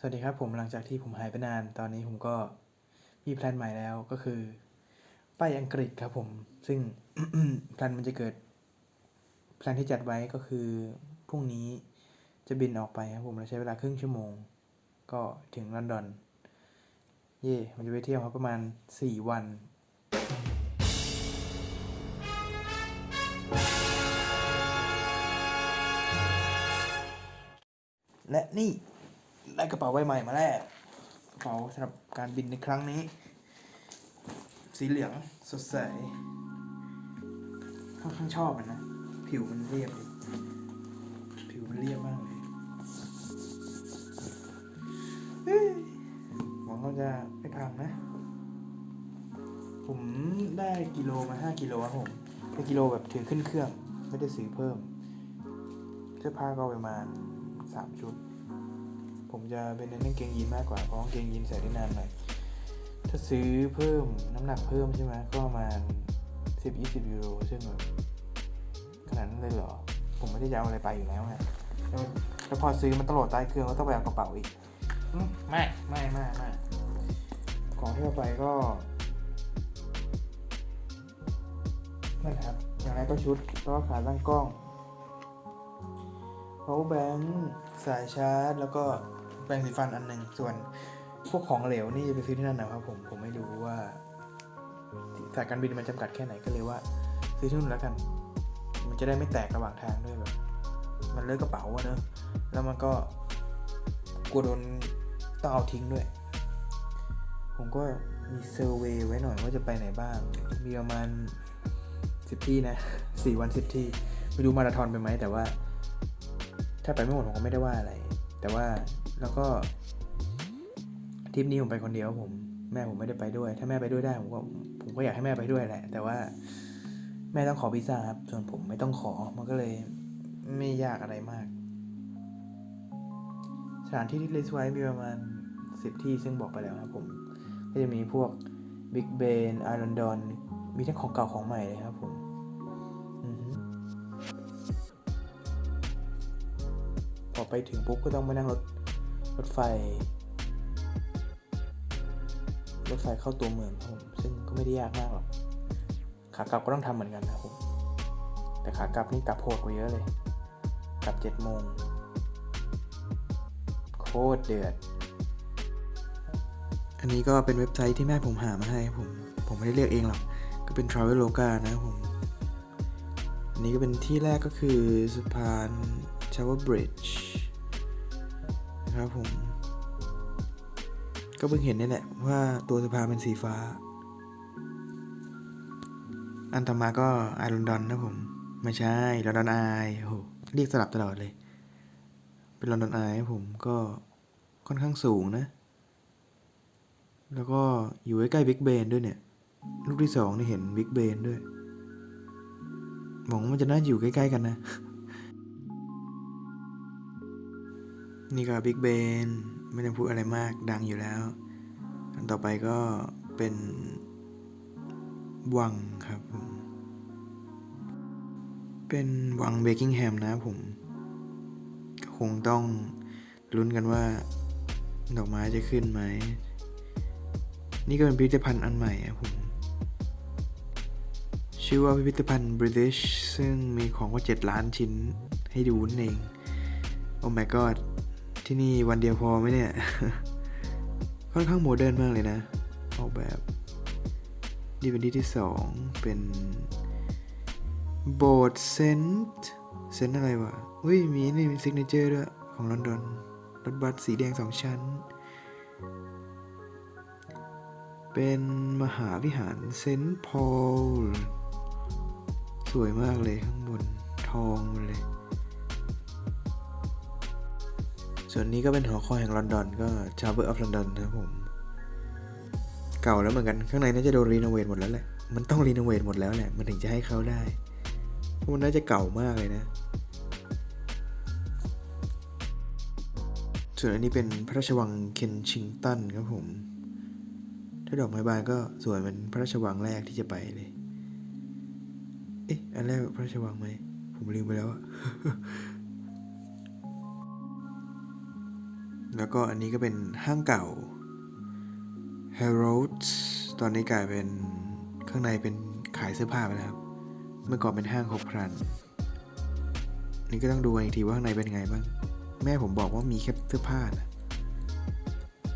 สวัสดีครับผมหลังจากที่ผมหายไปนาน ตอนนี้ผมก็มีแพลนใหม่แล้วก็คือไปอังกฤษครับผม ซึ่งแพลนมันจะเกิดแพลนที่จัดไว้ก็คือพรุ่งนี้จะบินออกไปครับผมเราใช้เวลาครึ่งชั่วโมง ก็ถึงลอนดอน เย่มันจะไปเที่ยวครับประมาณสี่วันและนี่ ได้กระเป๋าใบใหม่มาแล้วกระเป๋าสำหรับการบินในครั้งนี้ สีเหลืองสดใสค่อนข้างชอบมันนะ ผิวมันเรียบ ผิวมันเรียบมากเลยเฮ้ยหวังว่าจะไม่พังนะ ผมได้กิโลมาห้ากิโลครับผมเป็นกิโลแบบถือขึ้นเครื่อง ไม่ได้ซื้อเพิ่มเสื้อผ้าก็ประมาณสามชุด ผมจะเป็นเน้นกางเกงยีนมากกว่าเพราะกางเกงยีนใส่ได้นานหน่อยถ้าซื้อเพิ่มน้ำหนักเพิ่มใช่ไหมก็ประมาณสิบยี่สิบยูโรซึ่งแบบขนาดนั้นเลยเหรอ ผมไม่ได้จะเอาอะไรไปอยู่แล้วไงแล้วแล้วพอซื้อมันตลอดใต้เครื่องก็ต้องไปเอากระเป๋าอีกอืมไม่ไม่ไม่ไม่ของที่เอาไปก็นั่นครับ อย่างไรก็ชุดแล้วก็ขาตั้งกล้อง power bank สายชาร์จ แล้วก็ แปรงสีฟันอันหนึ่งส่วนพวกของเหลวนี่จะไปซื้อที่นั่นนะครับผมผมไม่รู้ว่าสายการบินมันจำกัดแค่ไหนก็เลยว่า ซื้อที่นู่นแล้วกัน มันจะได้ไม่แตกระหว่างทางด้วยแบบ มันเลอะกระเป๋าอะเนอะแล้วมันก็กลัวโดนต้องเอาทิ้งด้วย ผมก็มีเซอร์เวยไว้หน่อยว่าจะไปไหนบ้าง มีประมาณสิบที่นะสี่วันสิบที่ไม่รู้มาราธอนไปไหมแต่ว่า ถ้าไปไม่หมดผมก็ไม่ได้ว่าอะไร แต่ว่า แล้วก็ทริปนี้ผมไปคนเดียวผม แม่ผมไม่ได้ไปด้วย ถ้าแม่ไปด้วยได้ผมก็ผมก็อยากให้แม่ไปด้วยแหละ แต่ว่าแม่ต้องขอวีซ่าครับส่วนผมไม่ต้องขอมันก็เลยไม่ยากอะไรมาก สถานที่ที่ลิสต์ไว้มีประมาณสิบที่ซึ่งบอกไปแล้วครับผม ก็จะมีพวกบิ๊กเบนไอรอนดอนมีทั้งของเก่าของใหม่เลยครับผมพอไปถึงปุ๊บก็ต้องมานั่งรถ รถไฟ รถไฟเข้าตัวเมืองครับผมซึ่งก็ไม่ได้ยากมากหรอก ขากลับก็ต้องทำเหมือนกันนะครับผม แต่ขากลับนี่กลับโหดกว่าเยอะเลย กลับเจ็ดโมง โคตรเดือด อันนี้ก็เป็นเว็บไซต์ที่แม่ผมหามาให้ครับผม ผมไม่ได้เลือกเองหรอก ก็เป็น Traveloka นะครับผม อันนี้ก็เป็นที่แรกก็คือสะพาน Tower Bridge นะครับผม ก็เพิ่งเห็นนี่แหละว่าตัวสะพานเป็นสีฟ้า อันต่อมาก็ไอรอนดอนนะผม ไม่ใช่ลอนดอนไอโอ้โหเรียกสลับตลอดเลย เป็นลอนดอนไอผมก็ค่อนข้างสูงนะ แล้วก็อยู่ใกล้ๆบิ๊กเบนด้วยเนี่ย ลูกที่สองนี่เห็นบิ๊กเบนด้วยหวังว่ามันจะน่าอยู่ใกล้ ๆ กันนะ นี่ก็บิ๊กเบนไม่ต้องพูดอะไรมากดังอยู่แล้ว อันต่อไปก็เป็นวังครับผม เป็นวังเบกิงแฮมนะผม คงต้องลุ้นกันว่า ดอกไม้จะขึ้นไหม นี่ก็เป็นพิพิธภัณฑ์อันใหม่ครับผม ชื่อว่าพิพิธภัณฑ์ British ซึ่งมีของกว่า 7 ล้านชิ้นให้ดูนั่นเอง โอ้ my god ที่นี่วันเดียวพอไหมเนี่ย ค่อนข้างโมเดิร์นมากเลยนะ ออกแบบนี่เป็นที่ที่สองเป็นโบสถ์เซนต์เซนต์อะไรวะอุ้ยมีนี่มีซิกเนเจอร์ด้วย ของลอนดอนรถบัสสีแดงสองชั้น เป็นมหาวิหารเซนต์พอล สวยมากเลยข้างบน ทองหมดเลย ส่วนนี้ก็เป็นหอคอยแห่งลอนดอนก็ Tower of London นะครับผม เก่าแล้วเหมือนกันข้างในน่าจะโดนรีโนเวทหมดแล้วแหละ มันต้องรีโนเวทหมดแล้วแหละมันถึงจะให้เข้าได้เพราะมันน่าจะเก่ามากเลยนะ ส่วนอันนี้เป็นพระราชวังเคนชิงตันครับผม ถ้าดอกไม้บานก็สวยเหมือนพระราชวังแรกที่จะไปเลย เอ๊ะ อันแรกพระราชวังไหม ผมลืมไปแล้วอะ แล้วก็อันนี้ก็เป็นห้างเก่า Harold ตอนนี้กลายเป็นข้างในเป็นขายเสื้อผ้าไปแล้วครับ เมื่อก่อนเป็นห้างครบครัน นี่ก็ต้องดูอีกทีว่าข้างในเป็นไงบ้าง แม่ผมบอกว่ามีแค่เสื้อผ้านะ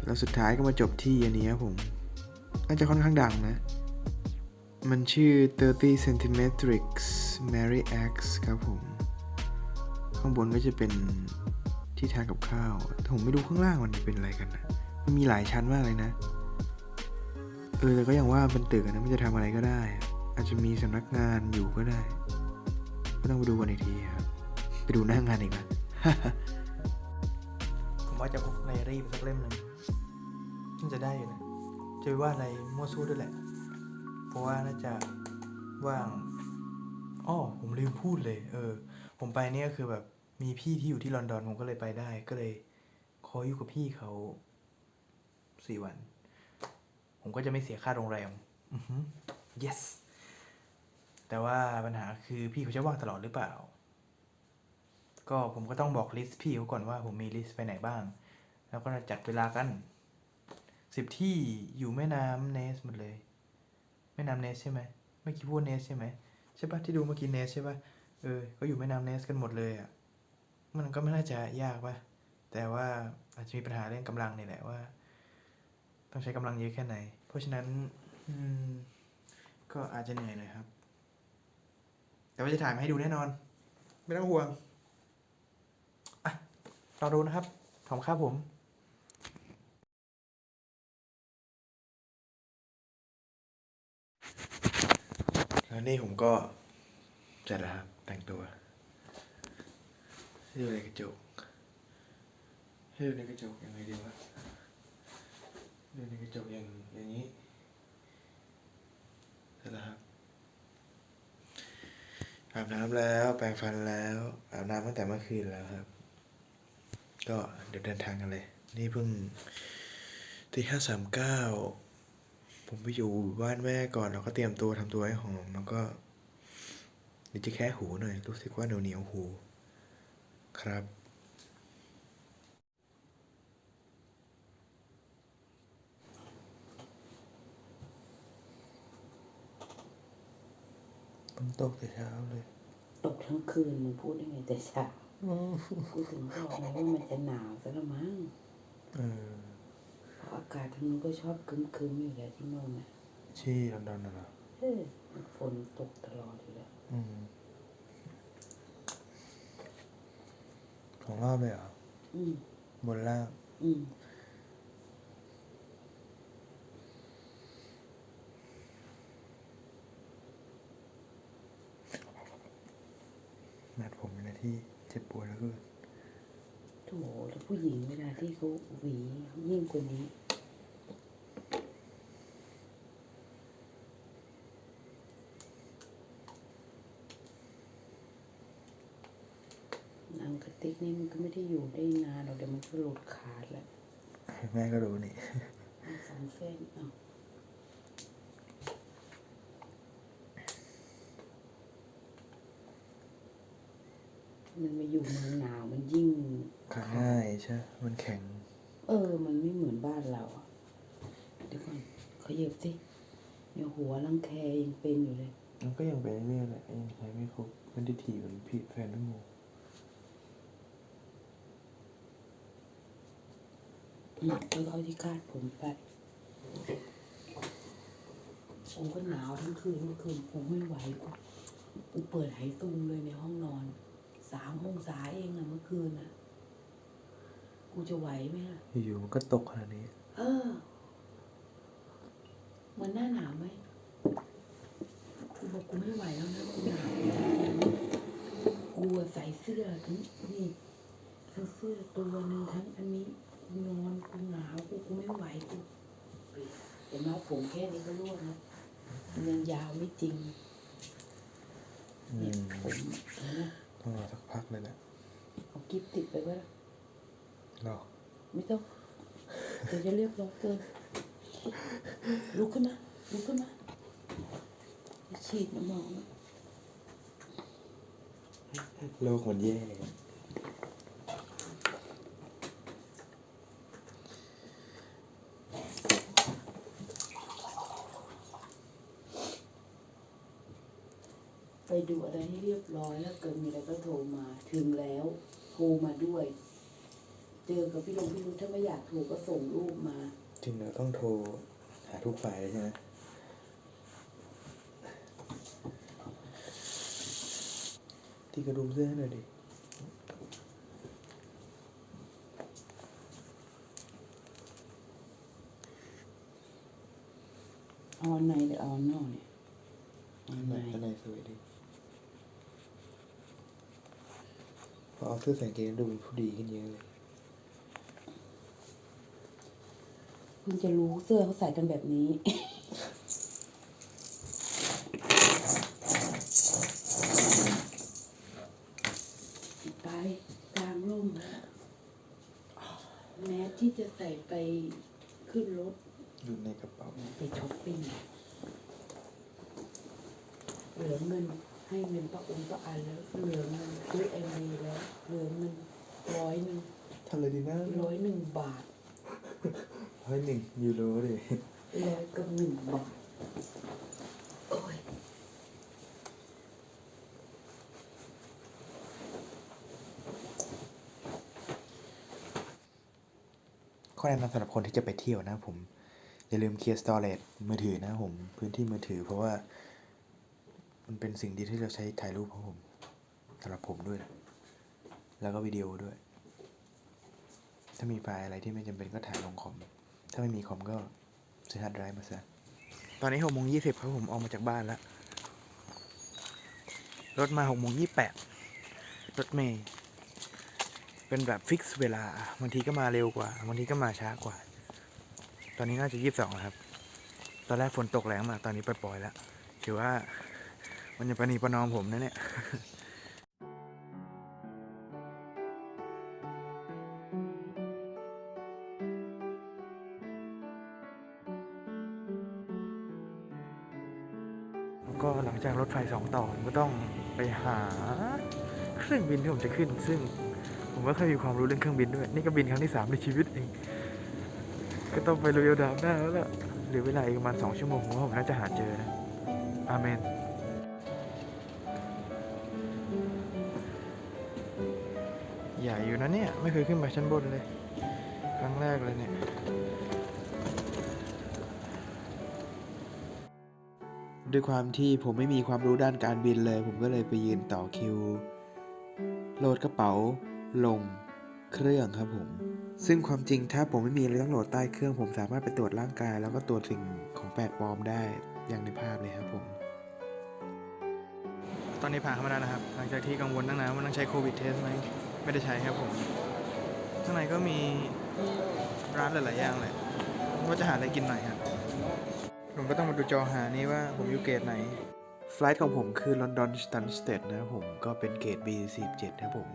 แล้วสุดท้ายก็มาจบที่อันนี้ครับผม น่าจะค่อนข้างดังนะ มันชื่อ 30 centimetrix Mary X ครับผม ข้างบนก็จะเป็น ที่ทานกับข้าวแต่ผมไม่รู้ข้างล่างมันเป็นอะไรกันนะมันมีหลายชั้นมากเลยนะ เออแต่ก็อย่างว่าเป็นตึกนะมันจะทำอะไรก็ได้ อาจจะมีสำนักงานอยู่ก็ได้ ก็ต้องไปดูกันอีกทีครับ ไปดูหน้างานอีกนะผมว่าจะพกไดอารี่ไปสักเล่มหนึ่งน่าจะได้อยู่นะ จะไปว่าอะไรมั่วสู้ด้วยแหละ เพราะว่าน่าจะว่างอ้อผมลืมพูดเลย เออ ผมไปเนี่ยคือแบบ มีพี่ที่อยู่ที่ลอนดอนผมก็เลยไปได้ ก็เลยขออยู่กับพี่เขาสี่วัน ผมก็จะไม่เสียค่าโรงแรมอือหือ yes แต่ว่าปัญหาคือพี่เขาจะว่างตลอดหรือเปล่า ก็ผมก็ต้องบอกลิสต์พี่เขาก่อนว่าผมมีลิสต์ไปไหนบ้าง แล้วก็จัดเวลากันสิบที่อยู่แม่น้ำเนสหมดเลย แม่น้ำเนสใช่ไหมเมื่อกี้พูดเนสใช่ไหมใช่ปะที่ดูเมื่อกี้เนสใช่ปะเออ ก็อยู่แม่น้ำเนสกันหมดเลยอะ่ะ มันก็ไม่น่าจะยากปะแต่ว่าอาจจะมีปัญหาเรื่องกำลังนี่แหละว่า ต้องใช้กำลังเยอะแค่ไหน เพราะฉะนั้น อืม ก็อาจจะเหนื่อยหน่อยครับ แต่ว่าจะถ่ายมาให้ดูแน่นอน ไม่ต้องห่วงอะรอดูนะครับขอบครับผมแล้วนี่ผมก็เสร็จแล้วครับ แต่งตัว ให้ดูในกระจกให้ดูในกระจกยังไงดีวะดูในกระจกอย่างอย่างนี้เสร็จแล้วครับอาบน้ำแล้วแปรงฟันแล้วอาบน้ำตั้งแต่เมื่อคืนแล้วครับ ก็เดี๋ยวเดินทางกันเลย นี่เพิ่งตีห้าสามเก้าผมไปอยู่บ้านแม่ก่อนแล้วก็เตรียมตัวทำตัวให้หอมแล้วก็เดี๋ยวจะแค่หูหน่อยรู้สึกว่าเหนียวเหนียวหู ครับฝนตกแต่เช้าเลยตกทั้งคืนมึงพูดได้ไงแต่เช้ากูถึงบอกไงว่ามันจะหนาวซะละมั้งเออเพราะอากาศทางนู้นก็ชอบครึมๆอยู่แล้วที่โน่นน่ะที่ลอนดอนน่ะเหรอเออมันฝนตกตลอดอยู่แล้วอืม ของรอบเลยเหรอ อืมบนล่าง อืมนัดผมเป็นอะไรที่เจ็บปวดแล้วก็ โถแล้วผู้หญิงเวลาที่เขาหวียิ่งกว่านี้ ห นังกระติกนี่มันก็ไม่ได้อยู่ได้นานหรอกเดี๋ยวมันก็หลุดขาดแล้วแม่ก็รู้นี่มีสองเส้นเอ้ามันมาอยู่เมืองหนาวมันยิ่งขาง่ายใช่ มันแข็ง เออ มันไม่เหมือนบ้านเราอะเดี๋ยวก่อนขยับสิเนี่ยหัวรังแคยังเป็นอยู่เลย มันก็ยังเป็นเรื่อยๆแหละยังใช้ไม่ครบไม่ได้ถี่เหมือนพี่แฟนน้ำมู หนักแล้วก็เอาที่คาดผมไปผมก็หนาวทั้งคืนเมื่อคืนผมไม่ไหวกูกูเปิดไหตุงเลยในห้องนอน สามองศาเองอะเมื่อคืนอะกูจะไหวไหมล่ะอยู่ๆมันก็ตกขนาดนี้ เออเหมันหน้าหนาวไหมกูบอกกูไม่ไหวแล้วนะกูหนาวกูอะใส่เสื้อทั้งนี่ทั้งเสื้อตัวหนึ่งทั้งอันนี้ กูนอนกูหนาวกูกูไม่ไหวกูเห็นไหมผมแค่นี้ก็ร่วงแล้วมันยังยาวไม่จริงอืเนี่ยมผมเห็นไหมต้องรอสักพักเลยแหละเอากิ๊บติดไปไว้ละรอไม่ต้องเดี๋ยวจะเรียบร้อยเกินลุกขึ้นมาลุกขึ้นมาฉีดน้ำหมอกนะโลกมันแย่เลย ไปดูอะไรให้ เรียบร้อยแล้วเกิดมีอะไรก็โทรมา ถึงแล้วโทรมาด้วย เจอกับพี่ลงพี่รู้ถ้าไม่อยากโทรก็ส่งรูปมาจริงเราต้องโทรหาทุกฝ่ายเลยใช่ไหมที่กระดุมเสื้อให้หน่อยดิเอาอันในหรือเอาอันนอกเนี่ยเอาอันในข้างในสวยดี อเอาเสื้อใส่กางเกงดูเป็นผู้ดีขึ้นเยอะเลยเพิ่งจะรู้เสื้อเขาใส่กันแบบนี้ ไปกลางร่มแล้วแม้ที่จะใส่ไปขึ้นรถ อยู่ในกระเป๋า ไปช้อปปิ้งเหลือเงิน ให้เงินป้าองค์ป้าอันแล้วเหลือเงินซื้อเอ็มดีแล้วเหลือเงินร้อยหนึ่งทำอะไรดีนะร้อยหนึ่งบาทร้อยหนึ่งยูโรดิร้อยกับหนึ่งบาทโอ้ยข้อแนะนำสำหรับคนที่จะไปเที่ยวนะผม อย่าลืมเคลียร์สตอเรจมือถือนะผม พื้นที่มือถือเพราะว่า มันเป็นสิ่งดีที่เราใช้ถ่ายรูปของผมสำหรับผมด้วย แล้วก็วิดีโอด้วย ถ้ามีไฟล์อะไรที่ไม่จำเป็นก็ถ่ายลงคอม ถ้าไม่มีคอมก็ซื้อฮาร์ดไดรฟ์มาซะ ตอนนี้หกโมงยี่สิบครับผมออกมาจากบ้านแล้ว รถมาหกโมงยี่แปดรถเมย์เป็นแบบฟิกซ์เวลาบางทีก็มาเร็วกว่าบางทีก็มาช้ากว่า ตอนนี้น่าจะยี่สิบสองแล้วครับ ตอนแรกฝนตกแรงมากตอนนี้ปล่อยๆแล้วถือว่า มันจะประนีประนอมผมนะเนี่ยแล้วก็หลังจากรถไฟสองต่อผมก็ต้องไปหาเครื่องบินที่ผมจะขึ้น ซึ่งผมก็เคยมีความรู้เรื่องเครื่องบินด้วย นี่ก็บินครั้งที่สามในชีวิตเอง ก็ต้องไปลุยเอดาวหน้าแล้วล่ะเหลือเวลาอีกประมาณสองชั่วโมงผมว่าผมน่าจะหาเจอนะอาเมน เคยขึ้นไปชั้นบนเลย ครั้งแรกเลยเนี่ย ด้วยความที่ผมไม่มีความรู้ด้านการบินเลย ผมก็เลยไปยืนต่อคิว โหลดกระเป๋า ลง เครื่องครับผม ซึ่งความจริงถ้าผมไม่มีอะไรต้องโหลดใต้เครื่อง ผมสามารถไปตรวจร่างกาย แล้วก็ตรวจสิ่งของแปลกปลอมได้อย่างในภาพเลยครับผมตอนนี้ผ่านเข้ามาแล้วนะครับ หลังจากที่กังวลตั้งนานว่าต้องใช้โควิดเทสไหม ไม่ได้ใช้ครับผม ข้างในก็มีร้านหลายๆอย่างเลยว่าจะหาอะไรกินหน่อยครับผมก็ต้องมาดูจอหานี่ว่าผมอยู่เกรดไหน ไฟลท์ของผมคือลอนดอนสตันสเตดนะครับผมก็เป็นเกรด B47 นะครับผม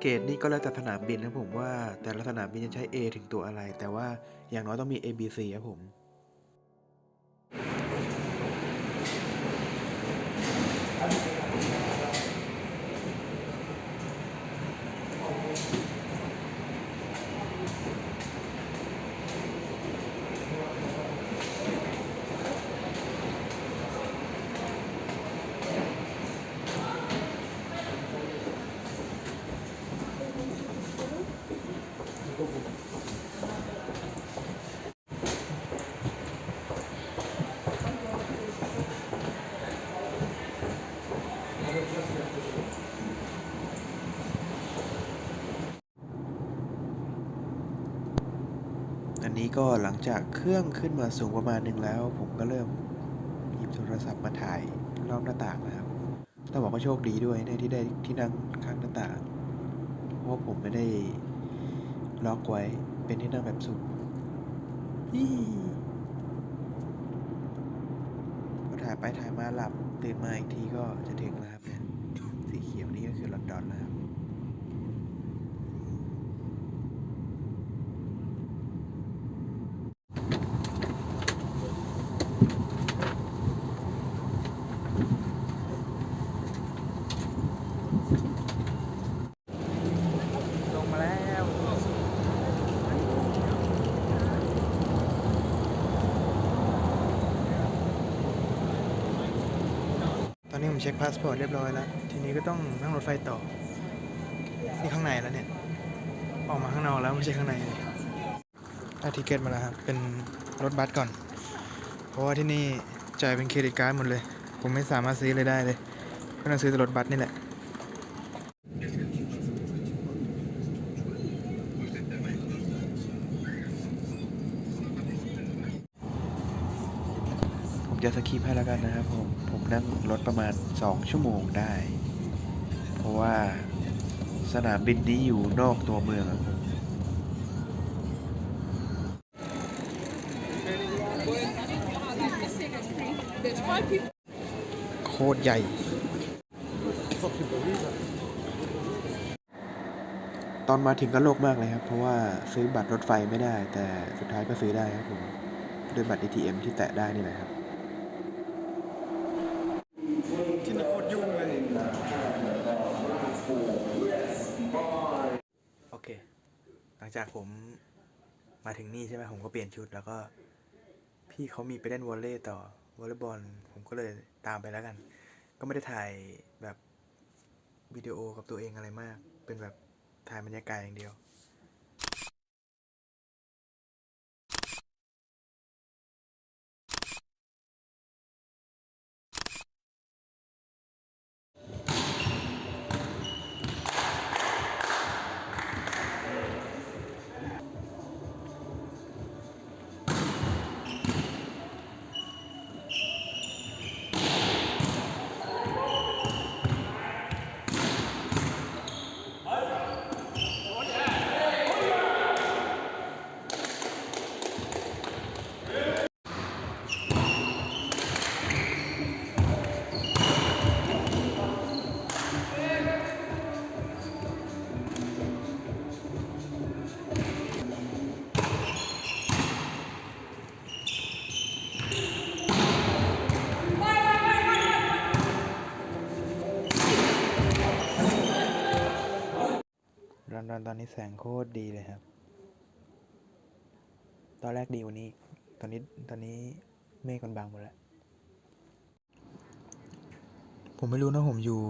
เกรดนี้ก็แล้วแต่สนามบินนะผมว่าแต่ละสนามบินจะใช้ A ถึงตัวอะไร แต่ว่าอย่างน้อยต้องมี A B C ครับผม อั นี้ก็หลังจากเครื่องขึ้นมาสูงประมาณหนึ่งแล้ว ผมก็เริ่มหยิบโทรศัพท์มาถ่ายรอบหน้าต่างนะครับต้องบอกว่าโชคดีด้วยเนี่ยที่ได้ที่นั่งข้างหน้าต่าง เพราะผมไม่ได้ล็อกไว้เป็นที่นั่งแบบสูงพอถ่ายไปถ่ายมาหลับตื่นมาอีกทีก็จะถึงแล้วครับเนี่ยสีเขียวนี่ก็คือลอนดอนนะครับ ลงมาแล้ว ตอนนี้ นี้ ผมเช็คพาสปอร์ตเรียบร้อยแล้ว ทีนี้ก็ต้องนั่งรถไฟต่อ นี่ข้างในแล้วเนี่ย ออกมาข้างนอกแล้วไม่ใช่ข้างในได้ทิเก็ตมาแล้วครับ เป็นรถบัสก่อน เพราะว่าที่นี่จ่ายเป็นเครดิตการ์ดหมดเลย ผมไม่สามารถซื้อเลยได้เลยก็ต้องซื้อแต่รถบัสนี่แหละ จะสคิปให้แล้วกันนะครับผม ผมนั่งรถประมาณ 2 ชั่วโมงได้ เพราะว่าสนามบินนี้อยู่นอกตัวเมืองอะผมโคตรใหญ่ตอนมาถึงก็โลกมากเลยครับ เพราะว่าซื้อบัตรรถไฟไม่ได้ แต่สุดท้ายก็ซื้อได้ครับผม ด้วยบัตร ATM ที่แตะได้นี่แหละครับ ที่นี่โคตรยุ่งเลย โอเค หลังจากผมมาถึง นี่ใช่ไหมผมก็เปลี่ยนชุดแล้วก็ พี่เขามีไปเล่นวอลเลย์ต่อวอลเลย์บอลผมก็เลยตามไปแล้วกัน ก็ไม่ได้ถ่ายแบบวิดีโอกับตัวเองอะไรมาก เป็นแบบถ่ายบรรยากาศอย่างเดียว อนนตอนนี้แสงโคตรดีเลยครับ ตอนแรกดีว่านี้ ตอนนี้ตอนนี้เมฆมันบางหมดแล้ว ผมไม่รู้นะผมอยู่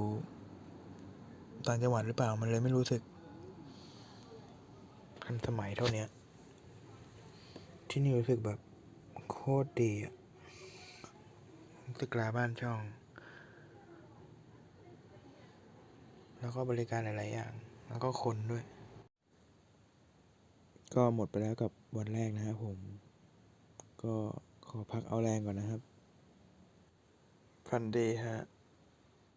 ต่างจังหวัดหรือเปล่า มันเลยไม่รู้สึกทันสมัยเท่านี้ที่นี่รู้สึกแบบโคตรดีอะตึกลาบ้านช่อง แล้วก็บริการหลาย ๆ อย่าง แล้วก็คนด้วย ก็หมดไปแล้วกับวันแรกนะครับผม ก็ขอพักเอาแรงก่อนนะครับ ฟันดีฮะ